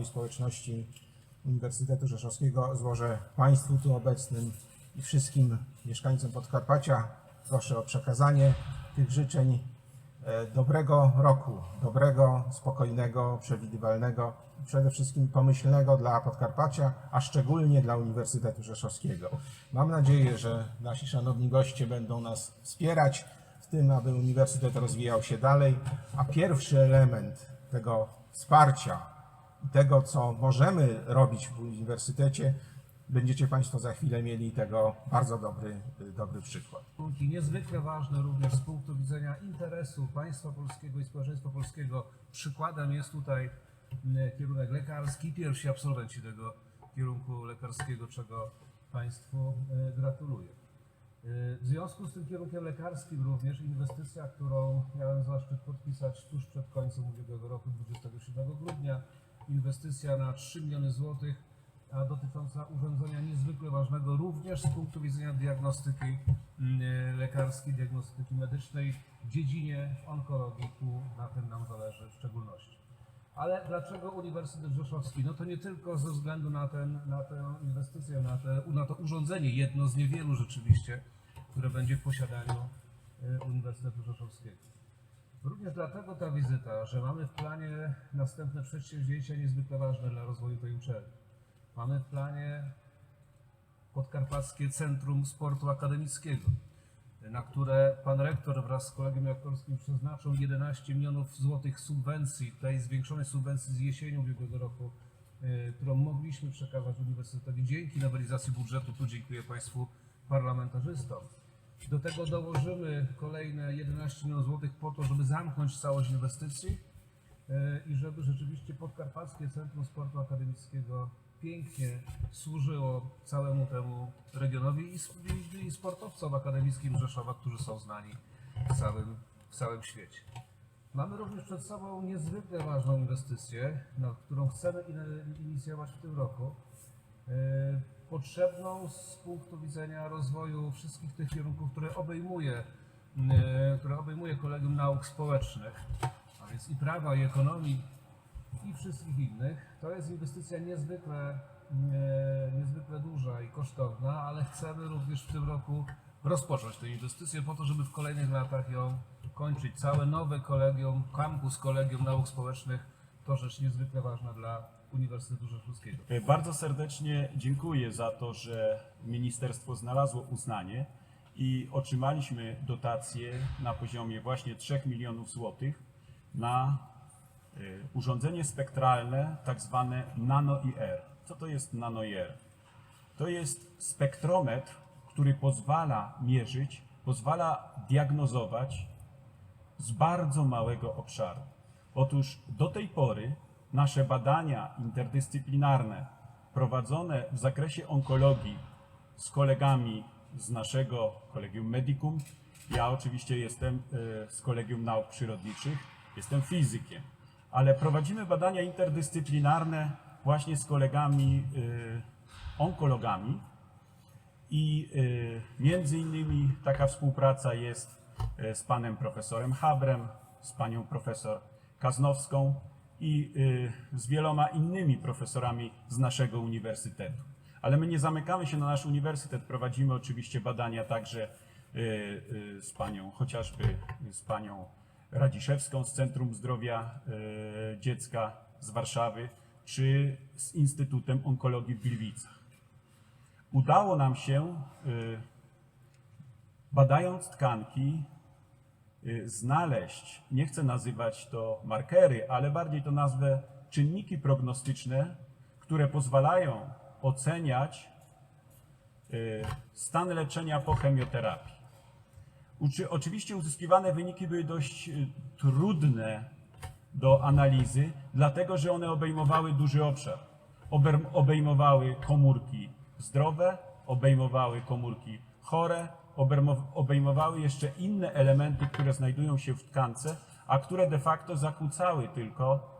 całej społeczności Uniwersytetu Rzeszowskiego złożę Państwu tu obecnym i wszystkim mieszkańcom Podkarpacia. Proszę o przekazanie tych życzeń e, dobrego roku, dobrego, spokojnego, przewidywalnego, i przede wszystkim pomyślnego dla Podkarpacia, a szczególnie dla Uniwersytetu Rzeszowskiego. Mam nadzieję, że nasi szanowni goście będą nas wspierać w tym, aby uniwersytet rozwijał się dalej, a pierwszy element tego wsparcia tego, co możemy robić w uniwersytecie, będziecie Państwo za chwilę mieli tego bardzo dobry, dobry przykład. niezwykle ważne również z punktu widzenia interesu państwa polskiego i społeczeństwa polskiego. Przykładem jest tutaj m, kierunek lekarski, pierwsi absolwenci tego kierunku lekarskiego, czego Państwu e, gratuluję. E, W związku z tym kierunkiem lekarskim również inwestycja, którą miałem zaszczyt podpisać tuż przed końcem ubiegłego roku, 27 grudnia, inwestycja na 3 miliony złotych dotycząca urządzenia niezwykle ważnego również z punktu widzenia diagnostyki mm, lekarskiej, diagnostyki medycznej w dziedzinie onkologii. Tu na tym nam zależy w szczególności. Ale dlaczego Uniwersytet Rzeszowski? No to nie tylko ze względu na, ten, na tę inwestycję, na, te, na to urządzenie, jedno z niewielu rzeczywiście, które będzie w posiadaniu y, Uniwersytetu Rzeszowskiego. Również dlatego ta wizyta, że mamy w planie następne przedsięwzięcia niezwykle ważne dla rozwoju tej uczelni. Mamy w planie Podkarpackie Centrum Sportu Akademickiego, na które pan rektor wraz z kolegiem rektorskim przeznaczył 11 milionów złotych subwencji, tej zwiększonej subwencji z jesienią ubiegłego roku, y, którą mogliśmy przekazać Uniwersytetowi dzięki nowelizacji budżetu. Tu dziękuję Państwu parlamentarzystom. Do tego dołożymy kolejne 11 milionów złotych po to, żeby zamknąć całość inwestycji e, i żeby rzeczywiście Podkarpackie Centrum Sportu Akademickiego pięknie służyło całemu temu regionowi i, sportowcom akademickim Rzeszowa, którzy są znani w całym, w całym świecie. Mamy również przed sobą niezwykle ważną inwestycję, na którą chcemy in- inicjować w tym roku. Potrzebną z punktu widzenia rozwoju wszystkich tych kierunków, które obejmuje, e, które obejmuje Kolegium Nauk Społecznych, a więc i prawa, i ekonomii, i wszystkich innych. To jest inwestycja niezwykle, e, niezwykle duża i kosztowna, ale chcemy również w tym roku rozpocząć tę inwestycję po to, żeby w kolejnych latach ją kończyć. Całe nowe kolegium, kampus Kolegium Nauk Społecznych to rzecz niezwykle ważna dla Uniwersytetu Rzeszowskiego. E, Bardzo serdecznie dziękuję za to, że ministerstwo znalazło uznanie i otrzymaliśmy dotację na poziomie właśnie 3 milionów złotych na e, urządzenie spektralne, tak zwane nano-IR. Co to jest nano-IR? To jest spektrometr, który pozwala mierzyć, pozwala diagnozować z bardzo małego obszaru. Otóż do tej pory nasze badania interdyscyplinarne prowadzone w zakresie onkologii z kolegami z naszego Kolegium Medicum, ja oczywiście jestem e, z Kolegium Nauk Przyrodniczych, jestem fizykiem, ale prowadzimy badania interdyscyplinarne właśnie z kolegami e, onkologami, i y, między innymi taka współpraca jest z panem profesorem Habrem, z panią profesor Kaznowską i y, z wieloma innymi profesorami z naszego uniwersytetu. Ale my nie zamykamy się na nasz uniwersytet, prowadzimy oczywiście badania także y, y, z panią, chociażby z panią Radziszewską z Centrum Zdrowia Dziecka z Warszawy, czy z Instytutem Onkologii w Gliwicach udało nam się, badając tkanki, znaleźć, nie chcę nazywać to markery, ale bardziej to nazwę czynniki prognostyczne, które pozwalają oceniać y, stan leczenia po chemioterapii. Oczywiście uzyskiwane wyniki były dość y, trudne do analizy, dlatego że one obejmowały duży obszar. Obejmowały komórki zdrowe, obejmowały komórki chore, obejmowały jeszcze inne elementy, które znajdują się w tkance, a które de facto zakłócały tylko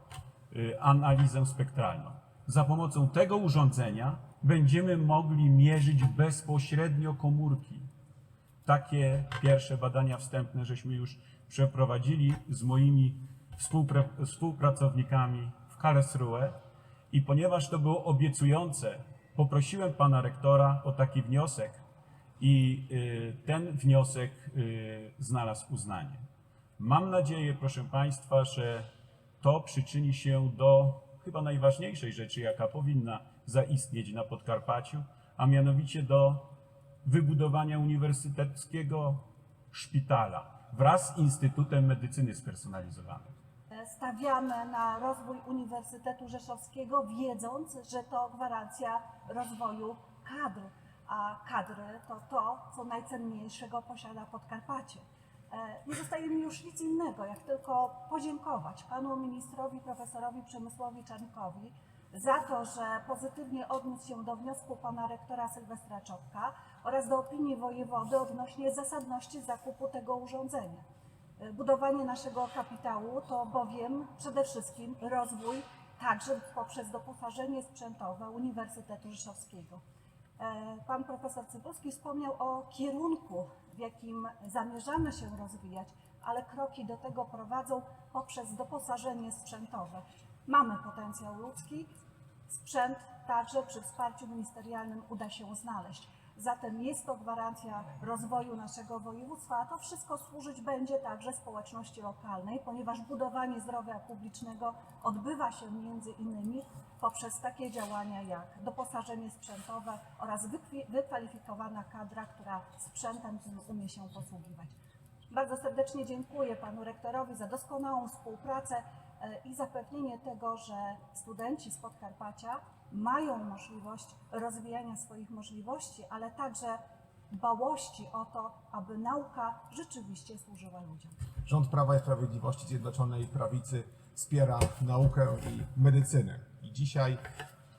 y, analizę spektralną. Za pomocą tego urządzenia będziemy mogli mierzyć bezpośrednio komórki. Takie pierwsze badania wstępne żeśmy już przeprowadzili z moimi współpra- współpracownikami w Karlsruhe I ponieważ to było obiecujące, poprosiłem pana rektora o taki wniosek i y, ten wniosek y, znalazł uznanie. Mam nadzieję, proszę państwa, że to przyczyni się do chyba najważniejszej rzeczy, jaka powinna zaistnieć na Podkarpaciu, a mianowicie do wybudowania uniwersyteckiego szpitala wraz z Instytutem Medycyny Spersonalizowanej. Stawiamy na rozwój Uniwersytetu Rzeszowskiego, wiedząc, że to gwarancja rozwoju kadr, kadry to to, co najcenniejszego posiada Podkarpacie. E, Nie zostaje mi już nic innego, jak tylko podziękować panu ministrowi, profesorowi Przemysłowi Czarnkowi za to, że pozytywnie odniósł się do wniosku pana rektora Sylwestra Czopka oraz do opinii wojewody odnośnie zasadności zakupu tego urządzenia. Budowanie naszego kapitału to bowiem przede wszystkim rozwój także poprzez doposażenie sprzętowe Uniwersytetu Rzeszowskiego. E, Pan profesor Cybulski wspomniał o kierunku, w jakim zamierzamy się rozwijać, ale kroki do tego prowadzą poprzez doposażenie sprzętowe. Mamy potencjał ludzki, sprzęt także przy wsparciu ministerialnym uda się znaleźć. Zatem jest to gwarancja rozwoju naszego województwa, a to wszystko służyć będzie także społeczności lokalnej, ponieważ budowanie zdrowia publicznego odbywa się między innymi poprzez takie działania jak doposażenie sprzętowe oraz wykwalifikowana kadra, która sprzętem tym umie się posługiwać. Bardzo serdecznie dziękuję panu rektorowi za doskonałą współpracę e, i zapewnienie tego, że studenci z Podkarpacia mają możliwość rozwijania swoich możliwości, ale także dbałości o to, aby nauka rzeczywiście służyła ludziom. Rząd Prawa i Sprawiedliwości Zjednoczonej Prawicy wspiera naukę i medycynę. I dzisiaj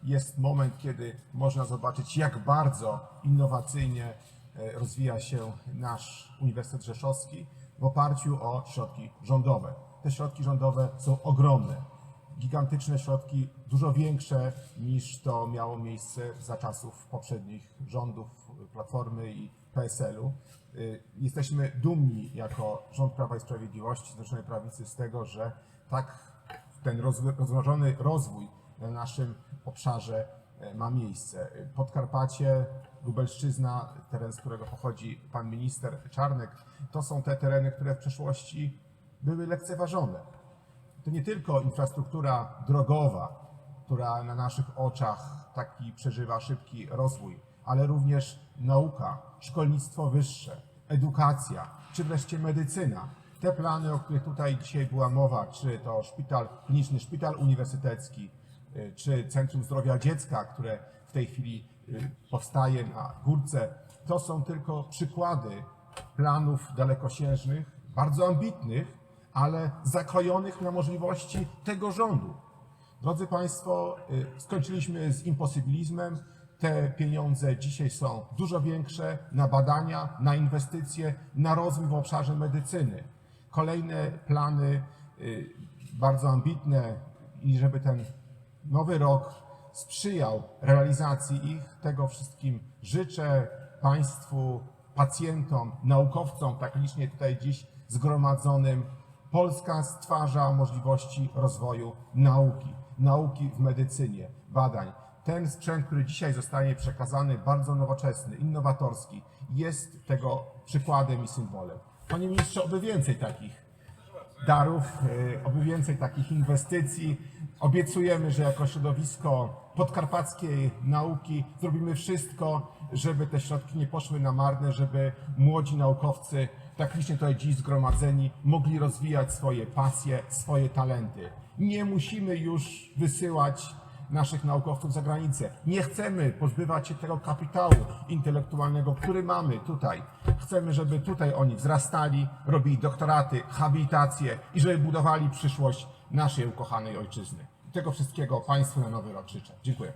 jest moment, kiedy można zobaczyć, jak bardzo innowacyjnie e, rozwija się nasz Uniwersytet Rzeszowski w oparciu o środki rządowe. Te środki rządowe są ogromne. Gigantyczne środki, dużo większe niż to miało miejsce za czasów poprzednich rządów Platformy i PSL-u. Y, Jesteśmy dumni jako rząd Prawa i Sprawiedliwości, Zjednoczonej Prawicy z tego, że tak ten rozłożony rozwój na naszym obszarze e, ma miejsce. Podkarpacie, Lubelszczyzna, teren, z którego pochodzi pan minister Czarnek, to są te tereny, które w przeszłości były lekceważone. To nie tylko infrastruktura drogowa, która na naszych oczach taki przeżywa szybki rozwój, ale również nauka, szkolnictwo wyższe, edukacja, czy wreszcie medycyna. Te plany, o których tutaj dzisiaj była mowa, czy to szpital kliniczny, szpital uniwersytecki, y, czy Centrum Zdrowia Dziecka, które w tej chwili y, powstaje na górce, to są tylko przykłady planów dalekosiężnych, bardzo ambitnych, ale zakrojonych na możliwości tego rządu. Drodzy Państwo, y, skończyliśmy z imposybilizmem. Te pieniądze dzisiaj są dużo większe na badania, na inwestycje, na rozwój w obszarze medycyny. Kolejne plany y, bardzo ambitne i żeby ten nowy rok sprzyjał realizacji ich, tego wszystkim życzę Państwu, pacjentom, naukowcom, tak licznie tutaj dziś zgromadzonym. Polska stwarza możliwości rozwoju nauki, nauki w medycynie, badań. Ten sprzęt, który dzisiaj zostanie przekazany, bardzo nowoczesny, innowatorski, jest tego przykładem i symbolem. Panie ministrze, oby więcej takich darów, y, oby więcej takich inwestycji. Obiecujemy, że jako środowisko podkarpackiej nauki zrobimy wszystko, żeby te środki nie poszły na marne, żeby młodzi naukowcy, tak licznie tutaj dziś zgromadzeni, mogli rozwijać swoje pasje, swoje talenty. Nie musimy już wysyłać naszych naukowców za granicę. Nie chcemy pozbywać się tego kapitału intelektualnego, który mamy tutaj. Chcemy, żeby tutaj oni wzrastali, robili doktoraty, habilitacje i żeby budowali przyszłość naszej ukochanej ojczyzny. Tego wszystkiego Państwu na nowy rok życzę. Dziękuję.